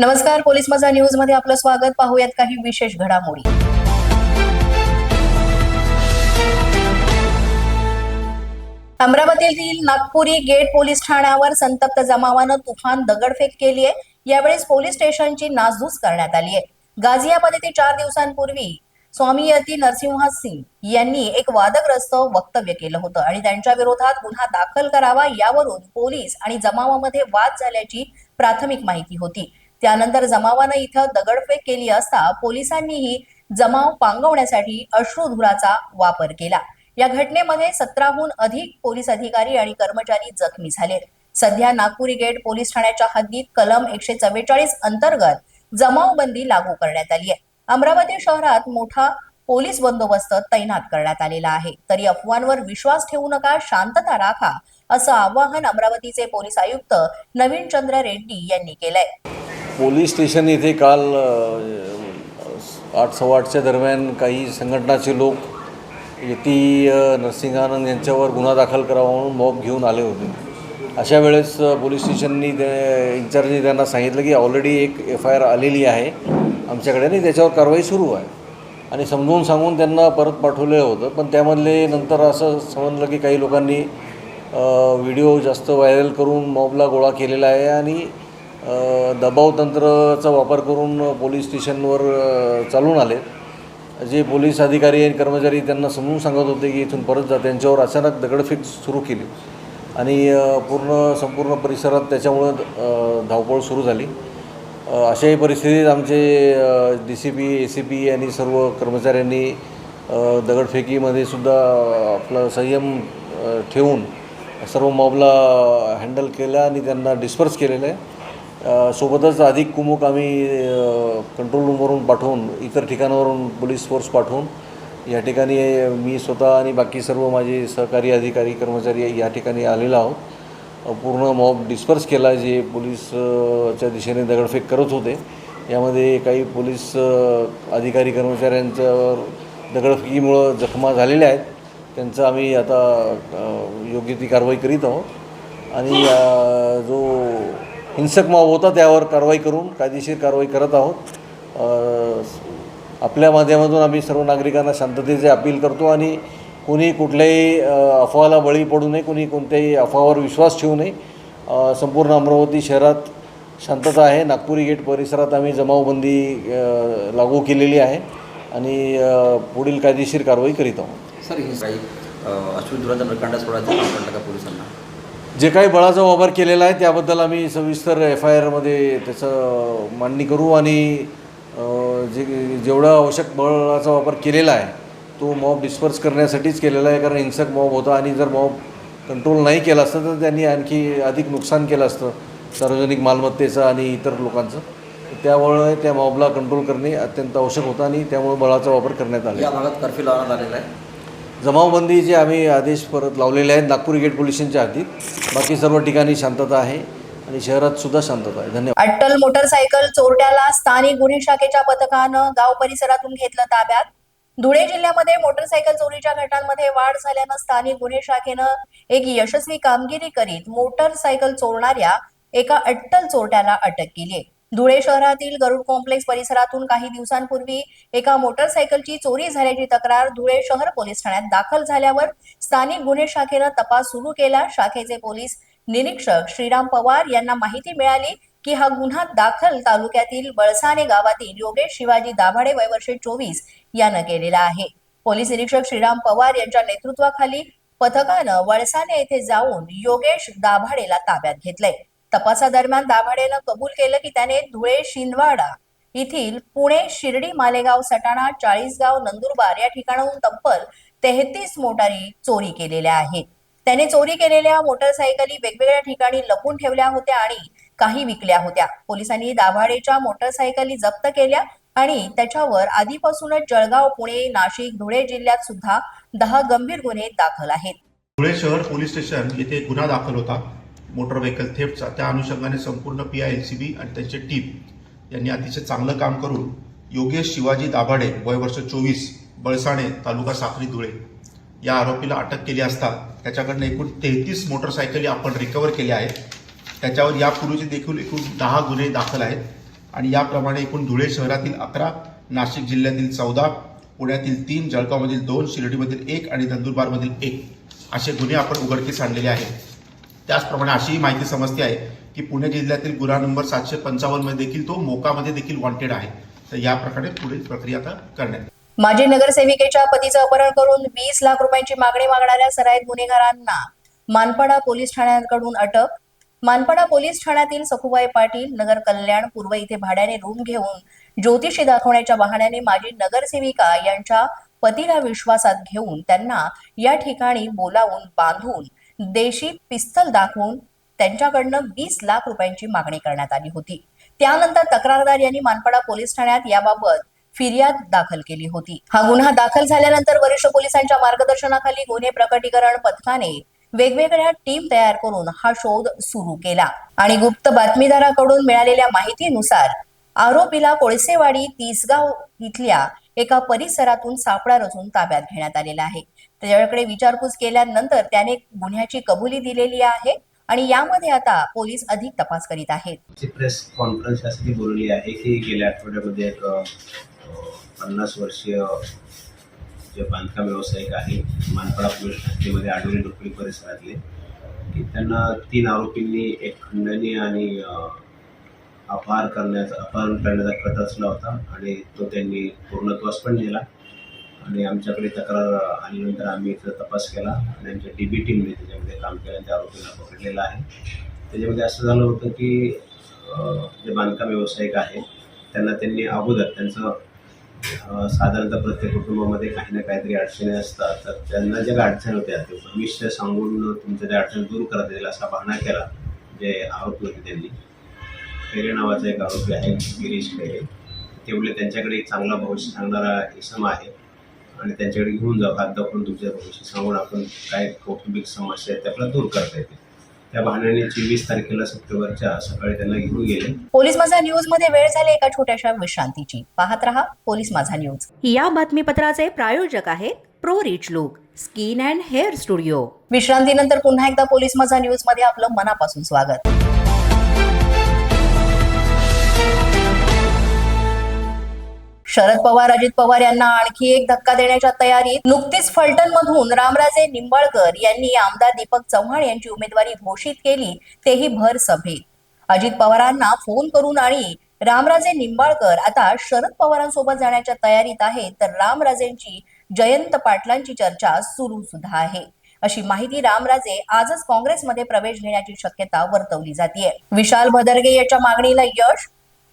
नमस्कार पोलीस माझा न्यूजमध्ये आपलं स्वागत. पाहूयात काही विशेष घडामोडी. अमरावतीतील नागपुरी गेट पोलीस ठाण्यावर संतप्त जमावानं तुफान दगडफेक केली आहे. यावेळेस पोलीस स्टेशनची नासधूस करण्यात आली आहे. गाझियाबाद येथे चार दिवसांपूर्वी स्वामीयती नरसिंहा सिंग यांनी एक वादग्रस्त वक्तव्य केलं होतं आणि त्यांच्या विरोधात गुन्हा दाखल करावा यावरून पोलीस आणि जमावामध्ये वाद झाल्याची प्राथमिक माहिती होती. त्यानंतर जमावानं इथं दगडफेक केली असता पोलिसांनीही जमाव पांगवण्यासाठी अश्रुधुराचा वापर केला. या घटनेमध्ये सतराहून अधिक पोलीस अधिकारी आणि कर्मचारी जखमी झालेत सध्या नागपुरी गेट पोलीस ठाण्याच्या हद्दीत कलम एकशे चव्वेचाळीस अंतर्गत जमावबंदी लागू करण्यात आली आहे. अमरावती शहरात मोठा पोलीस बंदोबस्त तैनात करण्यात आलेला आहे. तरी अफवांवर विश्वास ठेवू नका शांतता राखा असं आवाहन अमरावतीचे पोलीस आयुक्त नवीन चंद्र रेड्डी यांनी केलंय. पोलीस स्टेशन येथे काल आठ सव्वा आठच्या दरम्यान काही संघटनाचे लोक यती नरसिंहानंद यांच्यावर गुन्हा दाखल करावा म्हणून मॉब घेऊन आले होते. अशा वेळेस पोलीस स्टेशननी ते इन्चार्जनी त्यांना सांगितलं की ऑलरेडी एक एफ आय आर आलेली आहे. आमच्याकडे आणि त्याच्यावर कारवाई सुरू आहे. आणि समजून सांगून त्यांना परत पाठवलेलं होतं. पण त्यामधले नंतर असं समजलं की काही लोकांनी व्हिडिओ जास्त व्हायरल करून मॉबला गोळा केलेला आहे आणि दबावतंत्राचा दबाव तंत्राचा वापर करून पोलीस स्टेशनवर चालून आले. जे पोलीस अधिकारी आणि कर्मचारी त्यांना समजून सांगत होते की इथून परत जा. त्यांच्यावर अचानक दगडफेक सुरू केली. आणि पूर्ण संपूर्ण परिसरात त्याच्यामुळं धावपळ सुरू झाली. अशाही परिस्थितीत आमचे D C P A C P आणि सर्व कर्मचाऱ्यांनी दगडफेकीमध्ये सुद्धा आपलं संयम ठेवून सर्व मॉबला हँडल केलं आणि त्यांना डिस्पर्स केलेलं आहे. सोबतच अधिक कुमुक आम्ही कंट्रोल रूमवरून पाठवून इतर ठिकाणावरून पोलीस फोर्स पाठवून या ठिकाणी मी स्वतः आणि बाकी सर्व माझे सहकारी अधिकारी कर्मचारी या ठिकाणी आलेलो आहोत. पूर्ण मॉब डिस्पर्स केला जे पोलीसच्या दिशेने दगडफेक करत होते. यामध्ये काही पोलीस अधिकारी कर्मचाऱ्यांच्यावर दगडफेकीमुळं जखमा झालेल्या आहेत. त्यांचं आम्ही आता योग्य ती कारवाई करीत आहोत. आणि जो हिंसक माव होता त्यावर कारवाई करून कायदेशीर कारवाई करत आहोत. आपल्या माध्यमातून आम्ही सर्व नागरिकांना शांततेचे अपील करतो आणि कोणी कुठल्याही अफवाला बळी पडू नये कोणी कोणत्याही अफवावर विश्वास ठेवू नये. संपूर्ण अमरावती शहरात शांतता आहे. नागपुरी गेट परिसरात आम्ही जमावबंदी लागू केलेली आहे आणि पुढील कायदेशीर कारवाई करीत आहोत. सर ही काही अश्वधुराचा प्रकांड सोडायचा पोलिसांना? जे काही बळाचा वापर केलेला आहे त्याबद्दल आम्ही सविस्तर एफ आय आरमध्ये त्याचं मांडणी करू आणि जे जेवढा आवश्यक बळाचा वापर केलेला आहे तो मॉब डिस्पर्स करण्यासाठीच केलेला आहे. कारण हिंसक मॉब होता आणि जर मॉब कंट्रोल नाही केला असतं तर त्यांनी आणखी अधिक नुकसान केलं असतं. सार्वजनिक मालमत्तेचं आणि इतर लोकांचं. त्यामुळे त्या मॉबला कंट्रोल करणे अत्यंत आवश्यक होतं आणि त्यामुळे बळाचा वापर करण्यात आला. या भागात कर्फ्यू लावण्यात आलेला आहे. जमावबंदीचे आम्ही आदेश परत लावलेले आहेत नागपूर गेट पोलिसांच्या स्टेशनच्या हद्दीत बाकी सर्व ठिकाणी शांतता आहे आणि शहरात सुद्धा शांतता आहे. धन्यवाद. अट्टल मोटरसायकल चोरट्याला स्थानिक गुन्हे शाखेच्या पथकानं गाव परिसरातून घेतलं ताब्यात. धुळे जिल्ह्यामध्ये मोटरसायकल चोरीच्या घटनांमध्ये वाढ झाल्यानं स्थानिक गुन्हे शाखेनं एक यशस्वी कामगिरी करीत मोटरसायकल चोरणाऱ्या एका अट्टल चोरट्याला अटक केली आहे. धुळे शहरातील गरुड कॉम्प्लेक्स परिसरातून काही दिवसांपूर्वी एका मोटरसायकलची चोरी झाल्याची तक्रार धुळे शहर पोलीस ठाण्यात दाखल झाल्यावर स्थानिक गुन्हे शाखेनं तपास सुरू केला. शाखेचे पोलीस निरीक्षक श्रीराम पवार यांना माहिती मिळाली की हा गुन्हा दाखल तालुक्यातील बळसाने गावातील योगेश शिवाजी दाभाडे वयवर्षे चोवीस यानं केलेला आहे. पोलीस निरीक्षक श्रीराम पवार यांच्या नेतृत्वाखाली पथकानं वळसाने येथे जाऊन योगेश दाभाडेला ताब्यात घेतलंय. तपासादरम्यान दाभाडेनं कबूल केलं की त्याने धुळे शिंदवाडा येथील पुणे शिर्डी मालेगाव सटाणा चाळीसगाव नंदुरबार या ठिकाणाहून तब्बल तेहतीस मोटारी चोरी केलेल्या आहेत. त्याने चोरी केलेल्या मोटरसायकली वेगवेगळ्या ठिकाणी लपून ठेवल्या होत्या आणि काही विकल्या होत्या. पोलिसांनी दाभाडेच्या मोटरसायकली जप्त केल्या आणि त्याच्यावर आधीपासूनच जळगाव पुणे नाशिक धुळे जिल्ह्यात सुद्धा दहा गंभीर गुन्हे दाखल आहेत. धुळे शहर पोलीस स्टेशन येथे गुन्हा दाखल होता. मोटर व्हेकल थेफ्टचा त्या अनुषंगाने संपूर्ण P I L C B आणि त्यांचे टीम यांनी अतिशय चांगलं काम करून योगेश शिवाजी दाभाडे वय वर्ष चोवीस बळसाणे तालुका साखरी धुळे या आरोपीला अटक केली असता त्याच्याकडनं एकूण तेहतीस मोटरसायकली आपण रिकवर केल्या आहेत. त्याच्यावर यापूर्वीचे देखील एकूण दहा गुन्हे दाखल आहेत आणि याप्रमाणे एकूण धुळे शहरातील अकरा नाशिक जिल्ह्यातील चौदा पुण्यातील तीन जळगावमधील दोन शिर्डीमधील एक आणि नंदुरबारमधील एक असे गुन्हे आपण उघडकीस आणलेले आहेत. त्याचप्रमाणे अशीही माहिती समजते आहे की पुणे जिल्ह्यातील गुन्हा नंबर सातशे पंचावन्नमध्ये देखील तो मोकामध्ये देखील वॉन्टेड आहे. तर या प्रकारे पुढील प्रक्रिया आता करण्यात माजी नगरसेविकेच्या पतीचं अपहरण करून वीस लाख रुपयांची मागणी मागणाऱ्या सराईत गुन्हेगारांना मानपाडा पोलीस ठाण्याकडून अटक. मानपाडा पोलीस ठाण्यातील सखुबाई पाटील नगर कल्याण पूर्व इथे भाड्याने रूम घेऊन ज्योतिषी दाखवण्याच्या बहाण्याने माजी नगरसेविका यांच्या पतीला विश्वासात घेऊन त्यांना या ठिकाणी बोलावून बांधून देशी पिस्तल दाखवून त्यांच्याकडनं वीस लाख रुपयांची मागणी करण्यात आली होती. त्यानंतर तक्रारदार यांनी मानपाडा पोलीस ठाण्यात याबाबत फिर्याद दाखल केली होती. हा गुन्हा दाखल झाल्यानंतर वरिष्ठ पोलिसांच्या मार्गदर्शनाखाली गुन्हे प्रकटीकरण पथकाने वेगवेगळ्या टीम तयार करून हा शोध सुरू केला. आणि गुप्त बातमीदाराकडून मिळालेल्या माहितीनुसार आरोपीला कोळसेवाडी तिसगाव इथल्या एका परिसरातून सापळा रचून ताब्यात घेण्यात आलेला आहे. त्याच्याकडे विचारपूस केल्यानंतर त्याने गुन्ह्याची कबुली दिलेली आहे आणि यामध्ये आता पोलीस अधिक तपास करीत आहेत. प्रेस कॉन्फरन्स यासाठी बोलवली आहे की गेल्या आठवड्यामध्ये एक पन्नास वर्षीय जे बांधकाम व्यावसायिक आहे मानपाडा पोलीस ठाण्यामध्ये आडोली डोकळी परिसरातले की त्यांना तीन आरोपींनी एक खंडणी आणि अपहार करण्याचा अपहरण करण्याचा कट रचला होता आणि तो त्यांनी पूर्णत्वास पण नेला. आणि आमच्याकडे तक्रार आल्यानंतर आम्ही इथं तपास केला आणि आमच्या डी बी टीमने त्याच्यामध्ये काम केलं त्या आरोपीला पकडलेलं आहे. त्याच्यामध्ये असं झालं होतं की जे बांधकाम व्यावसायिक आहे त्यांना त्यांनी अगोदर त्यांचं साधारणतः प्रत्येक कुटुंबामध्ये काही ना काहीतरी अडचणी असतात. तर त्यांना ज्या काही अडचणी होत्या ते भविष्य सांगून तुमच्या त्या अडचणी दूर करता येईल असा भावना केला जे आरोपी होते त्यांनी. खैरे नावाचा एक आरोपी आहे गिरीश खैरे. तेवढे त्यांच्याकडे एक चांगला भविष्य सांगणारा इसम आहे. आणि त्यांच्याकडे घेऊन जाऊ हात दाखवून तुमच्या भविष्य सांगून आपण काय कौटुंबिक समस्या आहेत त्या आपल्याला दूर करता येते. त्या बहाण्याने चोवीस तारखेला सप्टेंबरच्या सकाळी त्यांना घेऊन गेले. पोलीस माझा न्यूजमध्ये वेळ झाली एका छोट्याशा विश्रांतीची. पाहत रहा पोलीस माझा न्यूज या बातमीपत्राचे प्रायोजक आहेत pro rich look skin and hair studio. विश्रांतीनंतर पुन्हा एकदा पोलीस माझा न्यूजमध्ये आपलं मनापासून स्वागत. शरद पवार अजित पवार यांना आणखी एक धक्का देण्याच्या तयारीत नुकतीच फलटण मधून रामराजे निंबाळकर यांनी आमदार दीपक चव्हाण यांची उमेदवारी घोषित केली तेही भर सभेत. अजित पवारांना फोन करून आणि रामराजे निंबाळकर आता शरद पवारांसोबत जाण्याच्या तयारीत आहेत तर रामराजेंची जयंत पाटलांची चर्चा सुरू सुद्धा आहे. अशी माहिती रामराजे आजच काँग्रेसमध्ये प्रवेश घेण्याची शक्यता वर्तवली जाते विशाल भदरगे याच्या मागणीला यश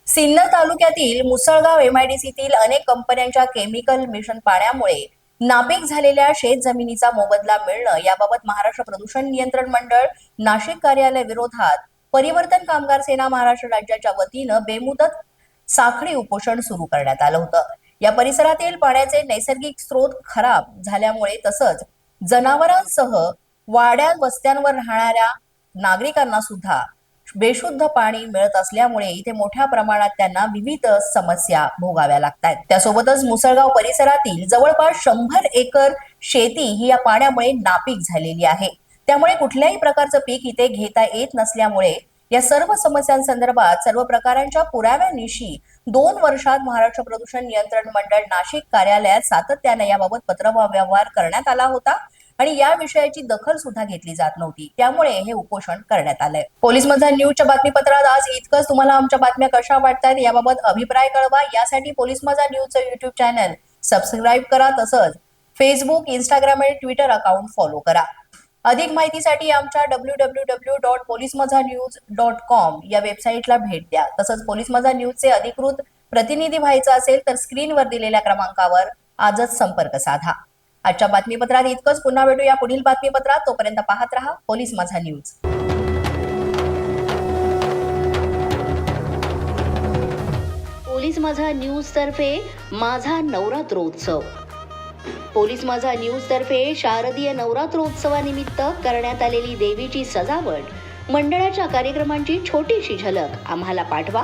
सिन्नर तालुक्यातील मुसळगाव एमआयडीसीतील अनेक कंपन्यांच्या केमिकल मिशन पाण्यामुळे नापीक झालेल्या शेत जमिनीचा मोबदला मिळणं याबाबत महाराष्ट्र प्रदूषण नियंत्रण मंडळ नाशिक कार्यालय विरोधात परिवर्तन कामगार सेना महाराष्ट्र राज्याच्या वतीनं बेमुदत साखळी उपोषण सुरू करण्यात आलं होतं. या परिसरातील पाण्याचे नैसर्गिक स्रोत खराब झाल्यामुळे तसंच जनावरांसह वाड्या वस्त्यांवर राहणाऱ्या नागरिकांना सुद्धा बेशुद्ध पाणी मिळत असल्यामुळे इथे मोठ्या प्रमाणात त्यांना विविध समस्या भोगाव्या लागतात त्यासोबतच मुसळगाव परिसरातील जवळपास शंभर एकर शेती ही या पाण्यामुळे नापीक झालेली आहे. त्यामुळे कुठल्याही प्रकारचं पीक इथे घेता येत नसल्यामुळे या सर्व समस्यांसंदर्भात सर्व प्रकारांच्या पुराव्यानिशी दोन वर्षात महाराष्ट्र प्रदूषण नियंत्रण मंडळ नाशिक कार्यालयात सातत्याने याबाबत पत्रव्यवहार करण्यात आला होता. आणि या विषयाची दखल सुद्धा घेतली जात नव्हती. त्यामुळे हे उपोषण करण्यात आलंय. पोलीस मधल्या न्यूजच्या बातमीपत्रात आज इतकंच. तुम्हाला आमच्या बातम्या कशा वाटतात याबाबत अभिप्राय कळवा. यासाठी पोलीस माझा न्यूजचं युट्यूब चॅनल सबस्क्राईब करा. तसंच फेसबुक इंस्टाग्राम आणि ट्विटर अकाउंट फॉलो करा. अधिक माहितीसाठी आमच्या W W W dot police Majha news dot com या वेबसाईटला भेट द्या. तसंच पोलीस माझा न्यूजचे अधिकृत प्रतिनिधी व्हायचं असेल तर स्क्रीनवर दिलेल्या क्रमांकावर आजच संपर्क साधा. आजच्या बातमीपत्रात इतकंच. पुन्हा भेटूया पुढील बातमीपत्रात. तोपर्यंत पाहत रहा police Majha news. Police Majha news तर्फे माझा नवरात्रोत्सव. पोलीस माझा न्यूज तर्फे शारदीय नवरात्रोत्सवानिमित्त करण्यात आलेली देवीची सजावट मंडळाच्या कार्यक्रमांची छोटीशी झलक आम्हाला पाठवा.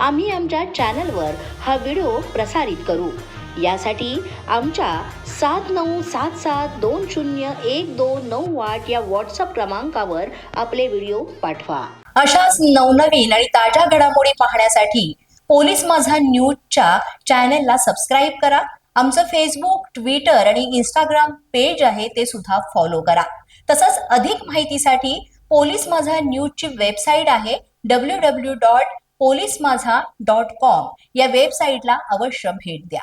आम्ही आमच्या चॅनलवर हा व्हिडिओ प्रसारित करू. यासाठी आमच्या सात नऊ सात सात दोन शून्य एक दोन नऊ आठ या व्हॉट्सअप क्रमांकावर आपले व्हिडिओ पाठवा. अशाच नवनवीन आणि ताज्या घडामोडी पाहण्यासाठी पोलीस माझा न्यूजच्या चॅनेलला सबस्क्राईब करा. आमचं फेसबुक ट्विटर आणि इंस्टाग्राम पेज आहे ते सुद्धा फॉलो करा. तसंच अधिक माहितीसाठी पोलीस माझा न्यूजची वेबसाईट आहे W W dot police Majha dot com या वेबसाईटला अवश्य भेट द्या.